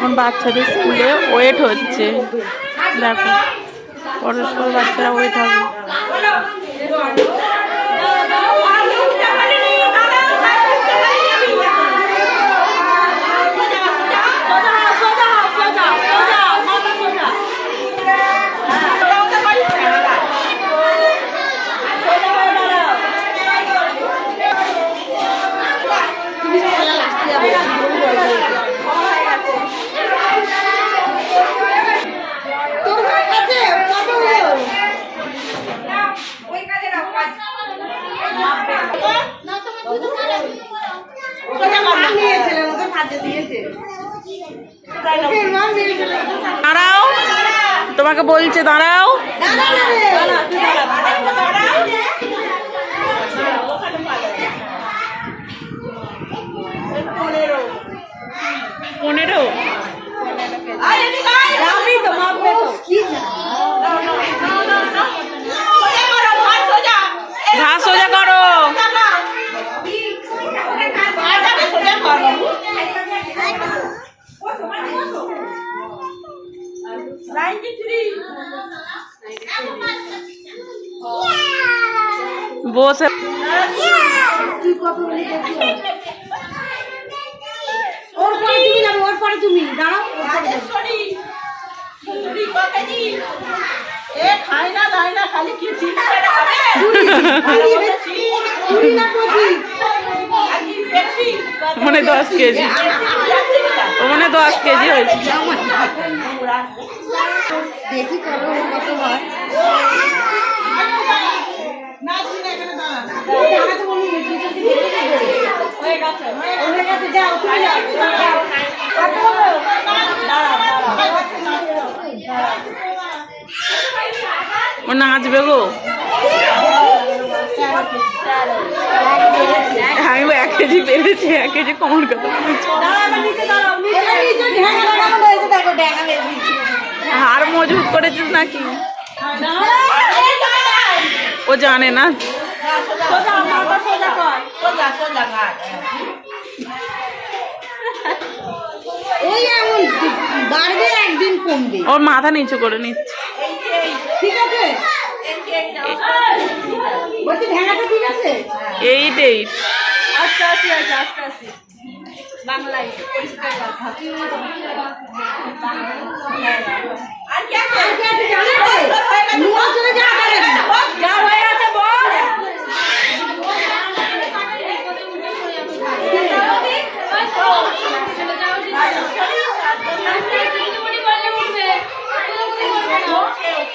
এখন বাচ্চাদের স্কুলে ওয়েট হচ্ছে। দেখো পরস্পর বাচ্চারা ওয়েট হবে। বলছে দাঁড়াও। ওর পরে তুমি যাবে ওর পরে তুমি। দাঁড়াও মানে দশ কেজি। মানে দশ কেজি হয়েছে। দেখি করো কত হয়। ও নাচবে গো। আমি এক কেজি পেরেছি এক কেজি কমন বলছি। এবার নিচে ঢেঙে লাগানো হয়েছে, দেখো, ওই এমন বাড়বে একদিন কমবে। ওর মাথা নিচু করে নিচ্ছে ঠিক আছে? বলছি ঢেঙাটা ঠিক আছে? এইট এইট আস্তে আস্তে আছে আস্তে আস্তে। বাংলায় পরিষ্কার কথা। আর কি আছে? জানো তো। নুয়া চলে যা যা হয়ে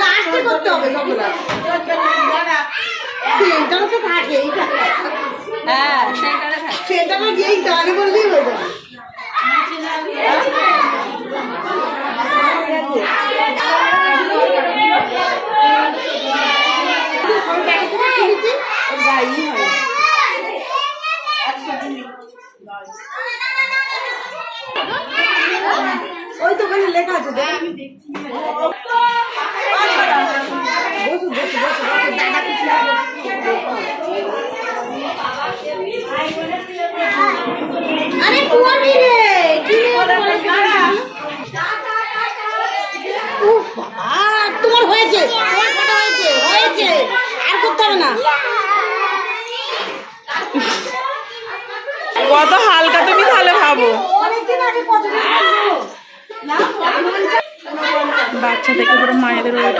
লাস্টে করতে হবে সেন্টারও তো থাকে। হ্যাঁ সেন্টারে গিয়েই গানে বললেই হয়ে যাবে। গায়েই হয়। ওই তো ওখানে লেখা আছে দেখ। বসু, বসু, বসু, বসু, দাদা আরে কুয়ারি রে কি তোমার হয়েছে হয়েছে হয়েছে আর করতে হবে না। কত হালকা তুমি তাহলে ভাবো। অনেকদিন আগে কত বাচ্চা থেকে পুরো মায়েদের ওয়েট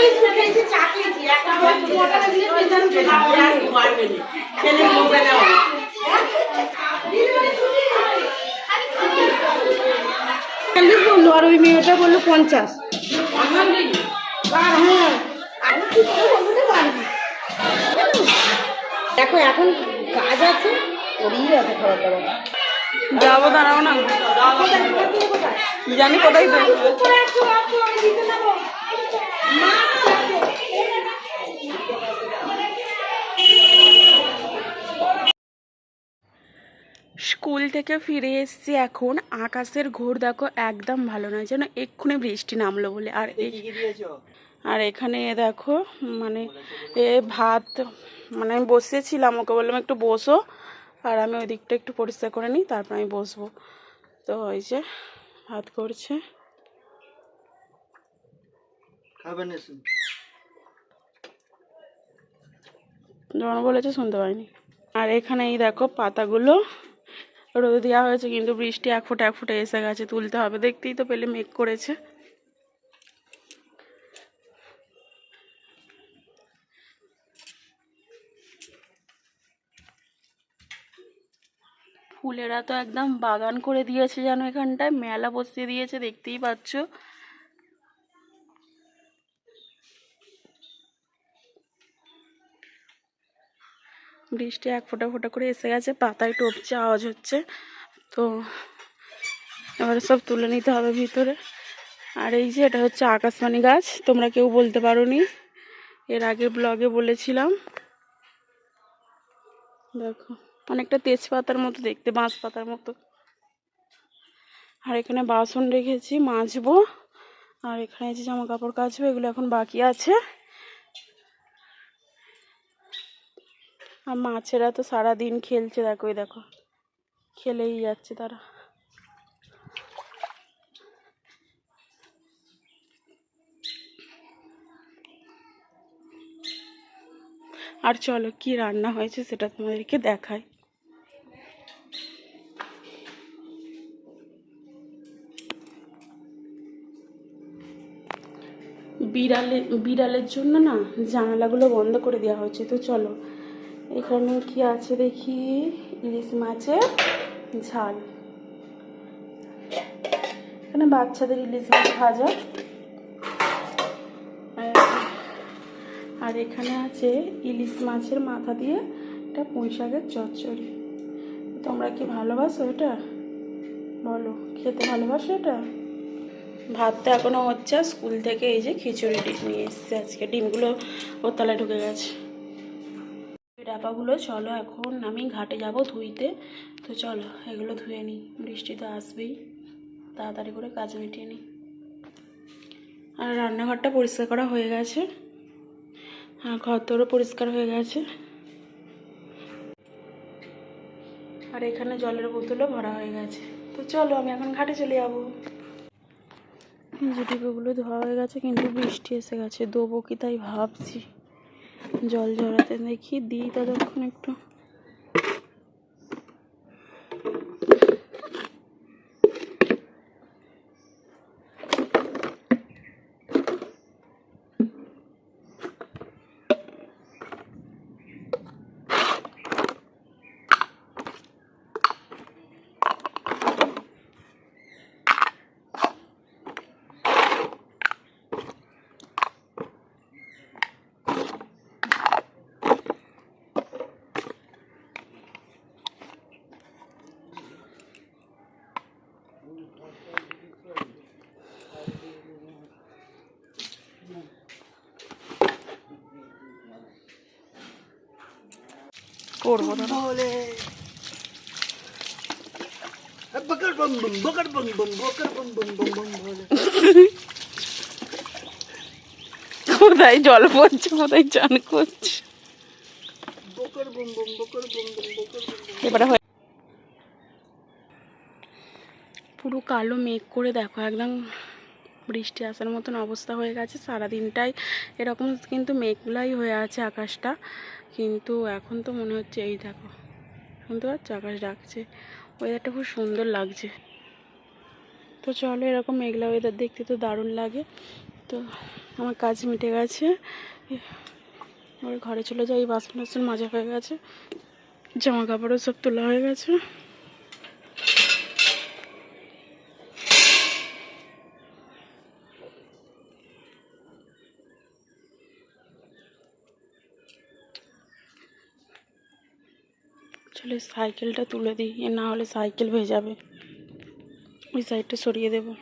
বিস্কুট খেয়েছি চা খেয়েছি একটা মোটা দিলে পেছনে হবে না ছেলে মোবাইলে হবে চল্লিশ বলল আর ওই মেয়েটা বলল পঞ্চাশ। দেখো এখন কাজ আছে করেই আছে খাবার দাবার যাব দাঁড়াও না। জানি কোথায় স্কুল থেকে ফিরে এসেছি এখন। আকাশের ঘোর দেখো একদম ভালো নয় যেন এক্ষুনি বৃষ্টি নামলো বলে। আর আর এখানে দেখো মানে এ ভাত মানে আমি বসেছিলাম ওকে বললাম একটু বসো আর আমি ওই দিকটা একটু পরিষ্কার করে নিই তারপর আমি বসবো। তো ওই যে ভাত করছে। যখন বলেছে শুনতে পাইনি। আর এখানে এই দেখো পাতাগুলো রোদে দেওয়া হয়েছে, কিন্তু বৃষ্টি এক ফুট, এক ফুটে এসে গেছে, তুলতে হবে। দেখতেই তো পেলে মেঘ করেছে। ফুলেরা তো একদম বাগান করে দিয়েছে যেন এখানটায়, মেলা বসিয়ে দিয়েছে, দেখতেই পাচ্ছ। বৃষ্টি এক ফোঁটা ফোঁটা করে এসে গেছে, পাতায় টপছে আওয়াজ হচ্ছে। তো এবারে সব তুলে নিতে হবে ভিতরে। আর এই যে এটা হচ্ছে আকাশবাণী গাছ, তোমরা কেউ বলতে পারো নি এর আগে ব্লগে বলেছিলাম। দেখো, অনেকটা তেজপাতার মতো দেখতে বাঁশ পাতার মতো। আর এখানে বাসন রেখেছি, মাজবো। আর এখানে যে জামা কাপড় কাচবো, এগুলো এখন বাকি আছে। আর মাছেরা তো সারাদিন খেলছে, দেখো দেখো। খেলেই যাচ্ছে তারা। আর চলো, কি রান্না হয়েছে সেটা তোমাদেরকে দেখাই। বিড়ালে, বিড়ালের জন্য না জানালাগুলো বন্ধ করে দেওয়া হয়েছে, তো চলো। এখানে কি আছে দেখি? ইলিশ মাছের ঝাল। এখানে বাচ্চাদের ইলিশ মাছ ভাজা। আর- এখানে আছে ইলিশ মাছের মাথা দিয়ে একটা পুঁই শাকের চচ্চড়ি। তোমরা কি ভালোবাসো এটা? বলো, খেতে ভালোবাসো এটা? ভাত তো এখনও হচ্ছে স্কুল থেকে এই যে খিচুড়ি ডিম নিয়ে এসছে আজকে। ডিমগুলো ওর তলায় ঢুকে গেছে। ডাবাগুলো চলো এখন আমি ঘাটে যাব ধুইতে। তো চলো, এগুলো ধুয়ে নিই বৃষ্টি তো আসবেই। তাড়াতাড়ি করে কাজ মিটিয়ে নিই আর রান্নাঘরটা পরিষ্কার করা হয়ে গেছে। আর ঘর তোরও পরিষ্কার হয়ে গেছে। আর এখানে জলের বোতলও ভরা হয়ে গেছে। তো চলো, আমি এখন ঘাটে চলে যাব। যে ধোয়া হয়ে গেছে, কিন্তু বৃষ্টি এসে গেছে দেবো কি তাই ভাবছি। জল ঝরাতে দেখি দিই ততক্ষণ একটু। করব দাঁড়া। বকর বম বম বকর বম বম বকর বম বম বম বম কোথায় জল পড়ছে কোথায় চান করছে? বকর বম বম বকর বম বম বকর বম বম। এবারে পুরো কালো মেঘ করে দেখো একদম বৃষ্টি আসার মতন অবস্থা হয়ে গেছে। সারাদিনটাই এরকম কিন্তু মেঘগুলাই হয়ে আছে আকাশটা। কিন্তু এখন তো মনে হচ্ছে, এই দেখো, শুনতে পাচ্ছ? আকাশ ডাকছে। ওয়েদারটা খুব সুন্দর লাগছে। তো চলো, এরকম মেঘলা ওয়েদার দেখতে তো দারুণ লাগে। তো আমার কাজ মিটে গেছে। ওই ঘরে চলে যাই, বাসন টাসন মাজা হয়ে গেছে, জামা কাপড়ও সব তোলা হয়ে গেছে। চলে সাইকেলটা তুলে দিই, এ না হলে সাইকেল হয়ে যাবে। ওই সাইডটা সরিয়ে দেবো।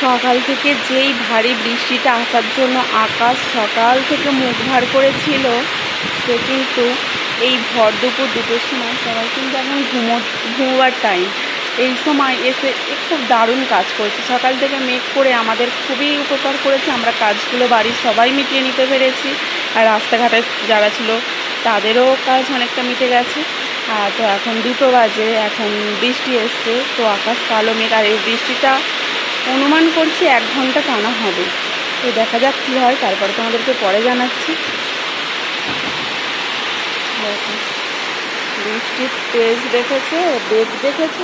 সকাল থেকে যেই ভারী বৃষ্টিটা আসার জন্য আকাশ সকাল থেকে মুখ ভার করেছিল, সে কিন্তু এই ভর দুপুর দুটোর সময় সবাই কিন্তু এখন ঘুমো ঘুমোবার টাইম এই সময় এসে খুব দারুণ কাজ করেছে। সকাল থেকে মেঘ করে আমাদের খুবই উপকার করেছে। আমরা কাজগুলো বাড়ির সবাই মিটিয়ে নিতে পেরেছি। আর রাস্তাঘাটে যারা ছিল, তাদেরও কাজ অনেকটা মিটে গেছে। আর তো এখন দুটো বাজে, এখন বৃষ্টি এসছে, তো আকাশ কালো মেঘ। আর এই বৃষ্টিটা অনুমান করছি এক ঘণ্টা টানা হবে। তো দেখা যাক কী হয়, তারপরে তোমাদেরকে পরে জানাচ্ছি। বৃষ্টির তেজ দেখেছ? বেগ দেখেছ?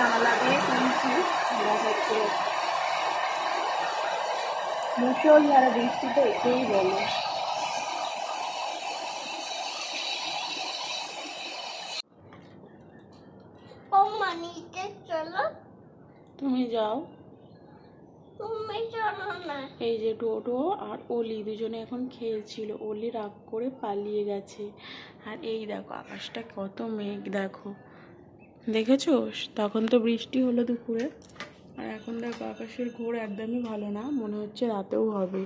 জানালা দিয়ে শুনছি। দেখাচ্ছি মুসল যারা বৃষ্টিতে একেই বলে। ও মানিতে তুমি যাও। তুমি চলো না। এই যে টোটো আর অলি দুজনে এখন খেলছিল। অলি রাগ করে পালিয়ে গেছে। আর এই দেখো আকাশটা কত মেঘ দেখো। দেখেছ তখন তো বৃষ্টি হলো দুপুরে। আর এখন দেখো আকাশের ঘোর একদমই ভালো না, মনে হচ্ছে রাতেও হবে।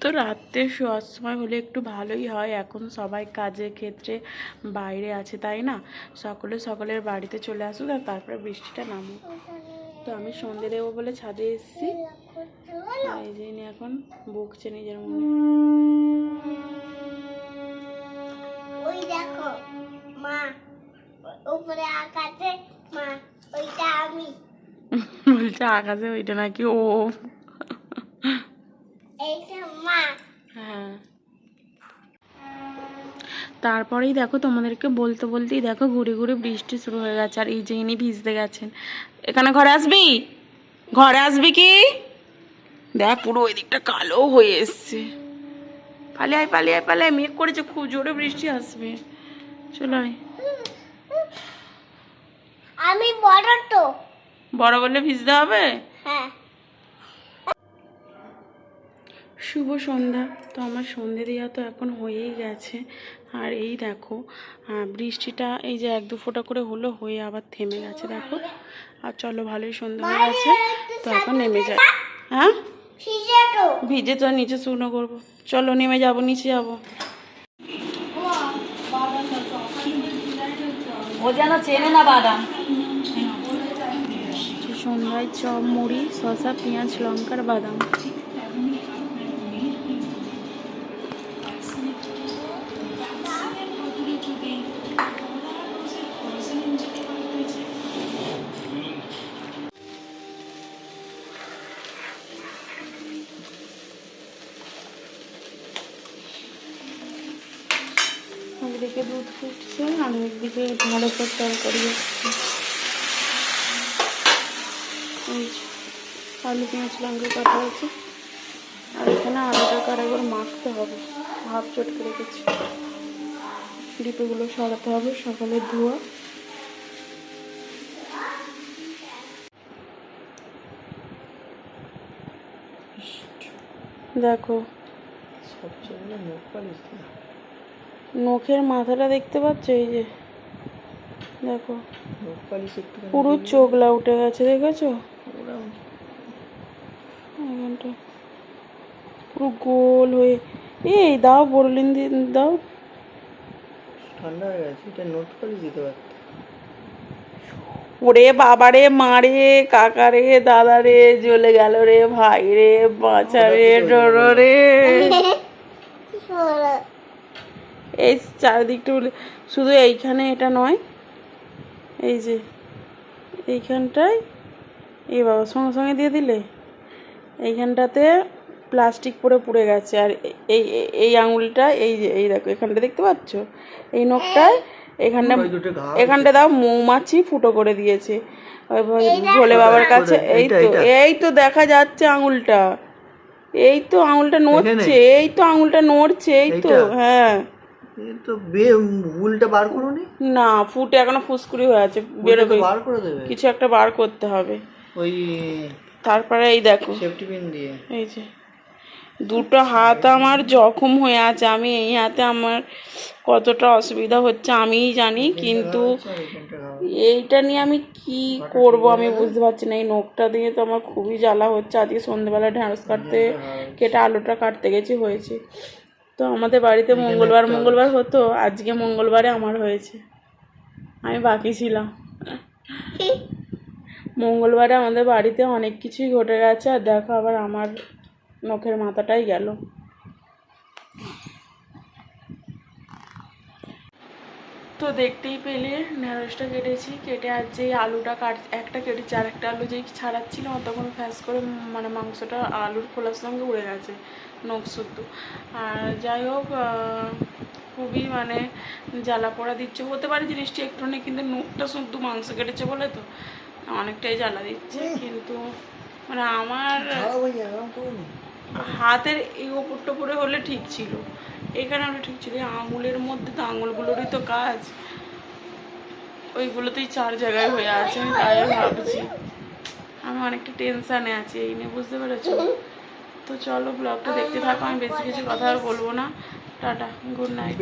তো রাত্রে শোয়ার সময় হলে একটু ভালোই হয়। এখন সবাই কাজের ক্ষেত্রে বাইরে আছে, তাই না? সকলে সকলের বাড়িতে চলে আসুক আর তারপরে বৃষ্টিটা নামুক। তো আমি সন্ধে দেবো বলে ছাদে এসেছি। এই যে এখন বকছে নিজের মনে। মা। উপরে আকাশে মা ওইটা আমি। বলছে আকাশে ওইটা নাকি ও। এইটা মা। হ্যাঁ। তারপরেই দেখো তোমাদেরকে বলতে বলতেই দেখো ঘুরে ঘুরে বৃষ্টি শুরু হয়ে গেছে আর এই যে ইনি ভিজতে গেছেন। এখানে ঘরে আসবি? ঘরে আসবি কি? দেখ পুরো ওই দিকটা কালো হয়ে এসছে। পালিয়ে আয় পালিয়ে আয় পালিয়ে মেঘ করেছে খুব জোরে বৃষ্টি আসবে। চলো আয়। আমি বড় তো। বড় বললে ভিজতে হবে? হ্যাঁ। শুভ সন্ধ্যা। তো আমার সন্ধে দেওয়া তো এখন হয়েই গেছে। আর এই দেখো বৃষ্টিটা এই যে এক দু ফোঁটা করে হলো হয়ে আবার থেমে গেছে দেখো। আর চলো ভালোই সন্ধ্যা হয়ে গেছে। তো এখন নেমে যায় হ্যাঁ? ভিজে তো। নিচে শুকনো করব। চলো নেমে যাব নিচে যাব। ও যেন চেনে না বাদাম। সন্ধ্যায় চপ মুড়ি শসা পেঁয়াজ লঙ্কার বাদাম। একদিকে দুধ ফুটছে আর একদিকে ঢেঁড়সের তরকারি আলু, পেঁয়াজ, লঙ্কা কাটা আছে আর এখানে আলুটাকে আর একবার মাখতে হবে ভাপ চটকে রেখেছি। ডিপেগুলো সরাতে হবে সকালে ধোয়া। দেখো। সবচেয়ে মুখ পালিস নখের মাথাটা দেখতে পাচ্ছ? এই যে দেখো। পুরো চোখলা উঠে গেছে দেখেছ? পুরো গোল হয়ে এই দাও বরলিন দি দাও। ঠান্ডা হয়ে গেছে এটা নোট পালিশ দিতে পারত। ওরে বাবারে মারে কাকারে দাদারে জ্বলে গেল রে ভাই রে বাঁচা রে ডরো রে। এই চারিদিকটা শুধু এইখানে এটা নয়। এই যে এইখানটায় এই বাবা সঙ্গে সঙ্গে দিয়ে দিলে? এইখানটাতে প্লাস্টিক পরে পুড়ে গেছে। আর এই এই- এই আঙুলটা এই যে এই দেখো এখানটা দেখতে পাচ্ছ? এই নখটায় এখানটা এখানটা দাও মৌমাছি ফুটো করে দিয়েছে। ভোলে বাবার কাছে এই তো এই তো দেখা যাচ্ছে আঙুলটা। এই তো আঙুলটা নড়ছে এই তো আঙুলটা নড়ছে এই তো হ্যাঁ। তো বে উলটা বার করুনি? না ফুটে এখনও ফুসকুড়ি হয়ে আছে বেরোবে। বার করে দেবে। কিছু একটা বার করতে হবে। ওই তারপরে এই দেখো। সেফটি পিন দিয়ে। এই যে দুটো হাত আমার জখম হয়ে আছে। আমি এই হাতে আমার কতটা অসুবিধা হচ্ছে আমিই জানি কিন্তু। এইটা নিয়ে আমি কি করব আমি বুঝতে পারছি না। এই নখটা দিয়ে তো আমার খুবই জ্বালা হচ্ছে। আজকে সন্ধ্যেবেলা ঢ্যাঁড়স কাটতে কেটে আলুটা কাটতে গেছি হয়েছে। তো আমাদের বাড়িতে মঙ্গলবার মঙ্গলবার হতো আজকে মঙ্গলবারে আমার হয়েছে। আমি বাকি ছিলাম। মঙ্গলবারে আমাদের বাড়িতে অনেক কিছুই ঘটে গেছে আর দেখো আবার আমার নখের মাথাটাই গেল। তো দেখতেই পেলে ঢেঁড়সটা কেটেছি কেটে আর যে আলুটা কাট একটা কেটেছি আর একটা আলু যেই ছাড়াচ্ছিলাম তখন ফ্যাস করে মানে মাংসটা আলুর খোলার সঙ্গে উড়ে গেছে। নখ শুদ্ধ। আর যাই হোক খুবই মানে জ্বালা পোড়া দিচ্ছে। হতে পারে জিনিসটা একটুখানি কিন্তু নখটা শুদ্ধ মাংস কেটেছে বলে তো অনেকটাই জ্বালা দিচ্ছে। কিন্তু মানে আমার হাতের এই ওপর টোপরে হলে ঠিক ছিল। এখানে হলে ঠিক ছিল। আঙুলের মধ্যে তো আঙুলগুলোরই তো কাজ। ওইগুলোতেই চার জায়গায় হয়ে আছে আমি তাই ভাবছি। আমি অনেকটা টেনশানে আছি এই নিয়ে বুঝতে পেরেছ? তো চলো ব্লগটা দেখতে থাকো আমি বেশি কিছু কথা আর বলব না। Tata good night